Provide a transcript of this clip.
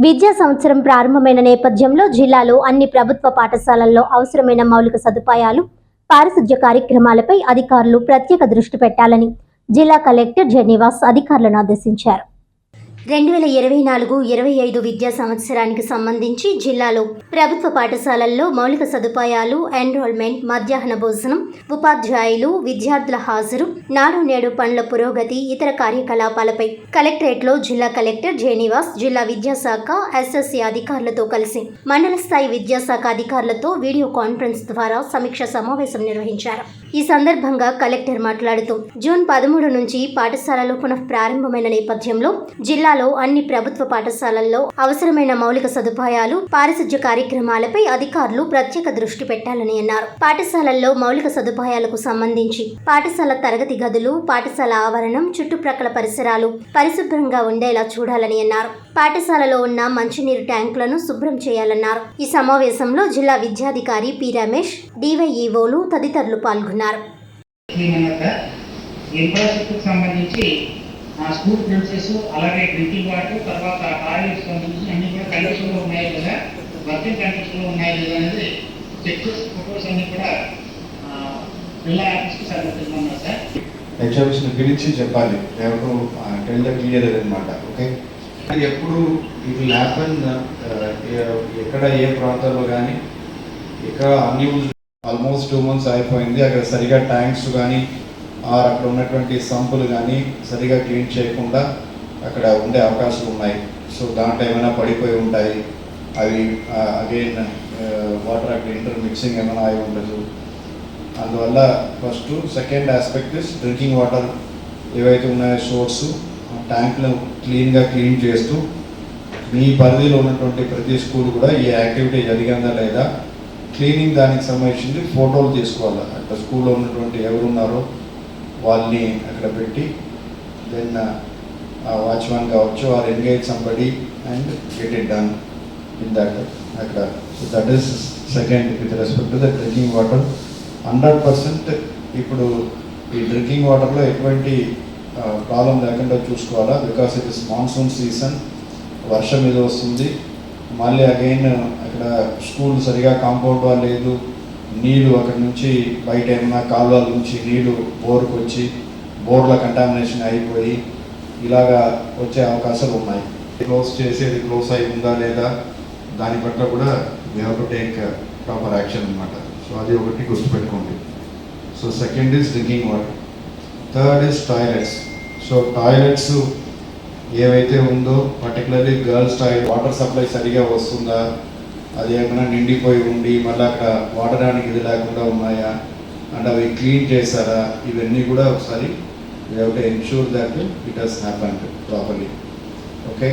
విద్యా సంవత్సరం ప్రారంభమైన నేపథ్యంలో జిల్లాలో అన్ని ప్రభుత్వ పాఠశాలల్లో అవసరమైన మౌలిక సదుపాయాలు పారిశుధ్య కార్యక్రమాలపై అధికారులు ప్రత్యేక దృష్టి పెట్టాలని జిల్లా కలెక్టర్ జెనివాస్ అధికారులను ఆదేశించారు. రెండు వేల ఇరవై నాలుగు ఇరవై ఐదు విద్యా సంవత్సరానికి సంబంధించి జిల్లాలో ప్రభుత్వ పాఠశాలల్లో మౌలిక సదుపాయాలు ఎన్రోల్మెంట్ మధ్యాహ్న భోజనం ఉపాధ్యాయులు విద్యార్థుల హాజరు నాడు నేడు పనుల పురోగతి ఇతర కార్యకలాపాలపై కలెక్టరేట్లో జిల్లా కలెక్టర్ జేనివాస్ జిల్లా విద్యాశాఖ ఎస్ఎస్సి అధికారులతో కలిసి మండల స్థాయి విద్యాశాఖ అధికారులతో వీడియో కాన్ఫరెన్స్ ద్వారా సమీక్ష సమావేశం నిర్వహించారు. ఈ సందర్భంగా కలెక్టర్ మాట్లాడుతూ జూన్ పదమూడు నుంచి పాఠశాలలు పునః ప్రారంభమైన నేపథ్యంలో జిల్లాలో అన్ని ప్రభుత్వ పాఠశాలల్లో అవసరమైన మౌలిక సదుపాయాలు పారిశుధ్య కార్యక్రమాలపై అధికారులు ప్రత్యేక దృష్టి పెట్టాలని అన్నారు. పాఠశాలల్లో మౌలిక సదుపాయాలకు సంబంధించి పాఠశాల తరగతి గదులు పాఠశాల ఆవరణం చుట్టుప్రక్కల పరిసరాలు పరిశుభ్రంగా ఉండేలా చూడాలని అన్నారు. పాఠశాలలో ఉన్న మంచినీరు ట్యాంకులను శుభ్రం చేయాలన్నారు. ఈ సమావేశంలో జిల్లా విద్యాధికారి పి రమేష్ డివైఈఓలు తదితరులు పాల్గొన్నారు. ఇన్ఫ్రాస్ట్రక్చర్ సంబంధించి ఆ స్కూల్ ప్రిన్సెస్ అలాగే డ్రింకింగ్ వాటర్ తర్వాత టాయిలెట్స్ సంబంధించి అన్ని కూడా కండిషన్లో ఉన్నాయి లేదా? వర్కింగ్ కండిషన్లో ఉన్నాయి లేదా అనేది చెక్ చేసి ఫొటోస్ అన్ని కూడా ఆ, జిల్లా ఆఫీస్కి సబ్మిట్ సార్. ఎగ్జామిషన్ గురించి చెప్పాలి. ఎవరు టెల్ ద క్లియర్ అనమాట ఓకే? ఎప్పుడు ఇది హ్యాపన్ ఎక్కడ ఏ ప్రాంతంలో కానీ ఇక్కడ అన్ని ఆల్మోస్ట్ టూ మంత్స్ అయిపోయింది. అక్కడ సరిగా ట్యాంక్స్ కానీ ఆరు అక్కడ ఉన్నటువంటి సంపులు కానీ సరిగా క్లీన్ చేయకుండా అక్కడ ఉండే అవకాశాలు ఉన్నాయి. సో దాంట్లో ఏమైనా పడిపోయి ఉంటాయి అవి అగైన్ వాటర్ అక్కడ ఇంటర్ మిక్సింగ్ ఏమైనా అయి ఉండదు. అందువల్ల first second aspect is drinking water ఏవైతే ఉన్నాయో సోర్స్ ట్యాంక్లు క్లీన్గా క్లీన్ చేస్తూ మీ పరిధిలో ఉన్నటువంటి ప్రతి స్కూల్ కూడా ఈ యాక్టివిటీ జరిగిందా లేదా క్లీనింగ్ దానికి సంబంధించింది ఫోటోలు తీసుకోవాలి అక్కడ స్కూల్లో ఉన్నటువంటి ఎవరున్నారో వాళ్ళని అక్కడ పెట్టి దెన్ వాచ్మెన్ uh, కావచ్చు or engage somebody and get it done in that అక్కడ. So that is second with respect to the drinking water hundred percent ఇప్పుడు ఈ డ్రింకింగ్ వాటర్లో ఎటువంటి ప్రాబ్లం లేకుండా చూసుకోవాలా? Because it is monsoon season వర్షం మీద వస్తుంది. మళ్ళీ అగైన్ అక్కడ స్కూల్ సరిగా కాంపౌండ్ వాల్ లేదు. నీళ్ళు అక్కడ నుంచి బయట ఏమన్నా కాలువల నుంచి నీళ్ళు బోర్కు వచ్చి బోర్ల కంటామినేషన్ అయిపోయి ఇలాగా వచ్చే అవకాశాలు ఉన్నాయి. క్లోజ్ చేసేది క్లోజ్ అయి ఉందా లేదా దాని పట్ల కూడా we have to take proper action అనమాట సో అది ఒకటి గుర్తుపెట్టుకోండి. So second is drinking water third is toilets so toilets ఏవైతే ఉందో particularly girls toilet water supply సరిగా వస్తుందా? అది ఏమైనా నిండిపోయి ఉండి మళ్ళీ అక్కడ వాడడానికి ఇది లేకుండా ఉన్నాయా? అండ్ అవి క్లీన్ చేశారా? ఇవన్నీ కూడా ఒకసారి we have to ensure that it has happen properly okay